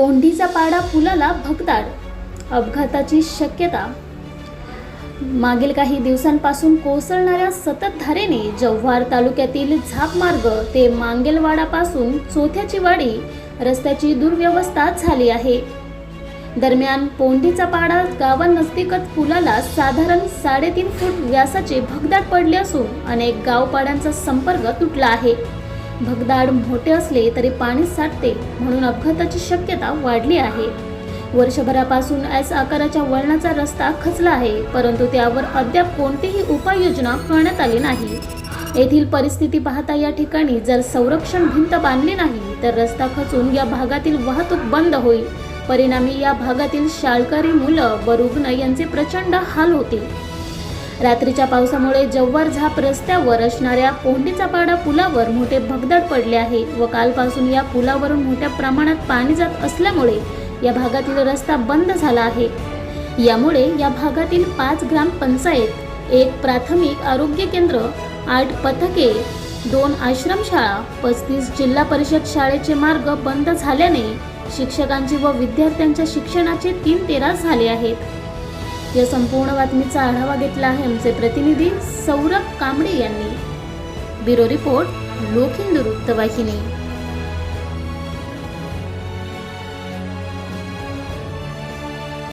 कोंडीचा पाडा पुलाला भगदाड. अपघाताची शक्यता. मागील काही दिवसांपासून कोसळणाऱ्या सततधारेने जव्हार तालुक्यातील झापमार्ग ते मांगेलवाडापासून चोथ्याची वाडी रस्त्याची दुर्व्यवस्था झाली आहे. दरम्यान पोंडीचा पाडा गावानजदीकच पुलाला साधारण साडेतीन फूट व्यासाचे भगदाड पडले असून अनेक गावपाड्यांचा संपर्क तुटला आहे. भगदाड मोठे असले तरी पाणी साठते म्हणून अपघाताची शक्यता वाढली आहे. वर्षभरापासून एस आकाराच्या वळणाचा रस्ता खचला आहे परंतु त्यावर अद्याप कोणतीही उपाययोजना करण्यात आली नाही. येथील परिस्थिती पाहता या ठिकाणी जर संरक्षण भिंत बांधली नाही तर रस्ता खचून या भागातील वाहतूक बंद होईल. परिणामी या भागातील शाळकरी मुलं व रुग्ण यांचे प्रचंड हाल होतील. रात्रीच्या पावसामुळे जव्हार झाप रस्त्यावर असणाऱ्या पोंडीचा पाडा पुलावर मोठे भगदड पडले आहे व कालपासून या पुलावरून मोठ्या प्रमाणात पाणी जात असल्यामुळे या भागातील रस्ता बंद झाला आहे. यामुळे या भागातील पाच ग्रामपंचायत एक प्राथमिक आरोग्य केंद्र आठ पथके दोन आश्रमशाळा पस्तीस जिल्हा परिषद शाळेचे मार्ग बंद झाल्याने शिक्षकांची व विद्यार्थ्यांच्या शिक्षणाचे तीन तेरा झाले आहेत. या संपूर्ण बातमीचा आढावा घेतला आहे आमचे प्रतिनिधी सौरभ कांबळे यांनी. ब्युरो रिपोर्ट लोखिंदू वृत्तवाहिनी.